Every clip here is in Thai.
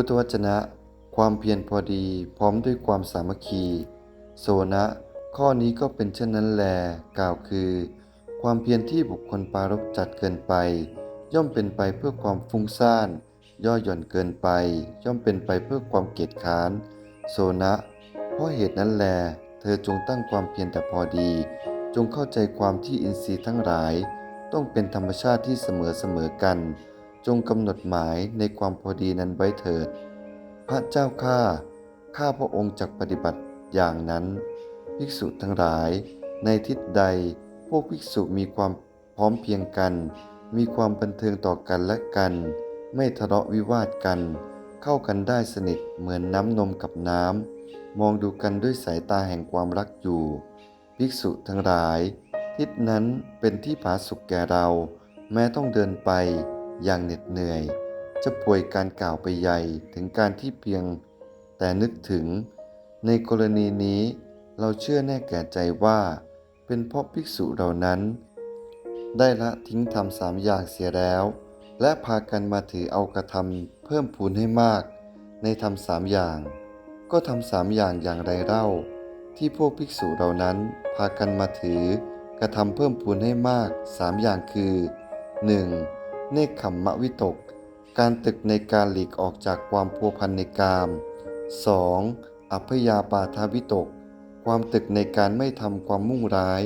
พุทธวจนะ ความเพียรพอดีพร้อมด้วยความสามัคคี โสนะ ข้อนี้ก็เป็นเช่นนั้นแล กล่าวคือ ความเพียรที่บุคคลปรารบจัดเกินไป ย่อมเป็นไปเพื่อความฟุ้งซ่าน ย่อหย่อนเกินไป ย่อมเป็นไปเพื่อความเกียจค้าน โสนะ เพราะเหตุนั้นแล เธอจงตั้งความเพียรแต่พอดี จงเข้าใจความที่อินทรีย์ทั้งหลาย ต้องเป็นธรรมชาติที่เสมอเสมอกัน จงกำหนดหมายในความพอดีนั้นไว้เถิด พระเจ้าข้าข้าพระองค์จักปฏิบัติอย่างนั้น ภิกษุทั้งหลาย ในทิศใด พวกภิกษุมีความพร้อมเพียงกัน มีความบันเทิงต่อกันและกัน ไม่ทะเลาะวิวาทกัน เข้ากันได้สนิทเหมือนน้ำนมกับน้ำ มองดูกันด้วยสายตาแห่งความรักอยู่ ภิกษุทั้งหลาย ทิศนั้นเป็นที่ผาสุกแก่เรา แม้ต้องเดินไป อย่างเหน็ดเหนื่อย จะป่วยการกล่าวไปใหญ่ถึงการที่เพียง แต่นึกถึง ในกรณีนี้เราเชื่อแน่แก่ใจว่า เป็นเพราะภิกษุเหล่านั้น ได้ละทิ้งทำสามอย่างเสียแล้ว และพากันมาถือเอากระทำเพิ่มพูนให้มาก ในทำสามอย่าง ก็ทำสามอย่างอย่างไรเล่า ที่พวกภิกษุเหล่านั้นพากันมาถือกระทำเพิ่มพูนให้มากสามอย่างคือ 1. เนคขมมะวิตก การตึกในการหลีกออกจากความพัวพันในกาม 2. อัพยาปาทาวิตก ความตึกในการไม่ทำความมุ่งร้าย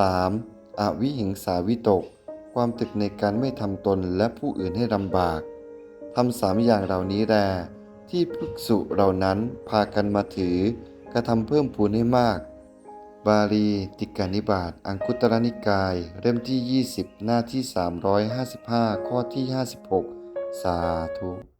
3. อวิหิงสาวิตก ความตึกในการไม่ทำตนและผู้อื่นให้ลำบากทำสามอย่างเหล่านี้แลที่ภิกษุเหล่านั้นพากันมาถือกระทำเพิ่มพูนให้มาก บาลีติกานิบาตอังคุตรนิกาย เล่มที่ 20 หน้าที่ 355 ข้อที่ 56 สาธุ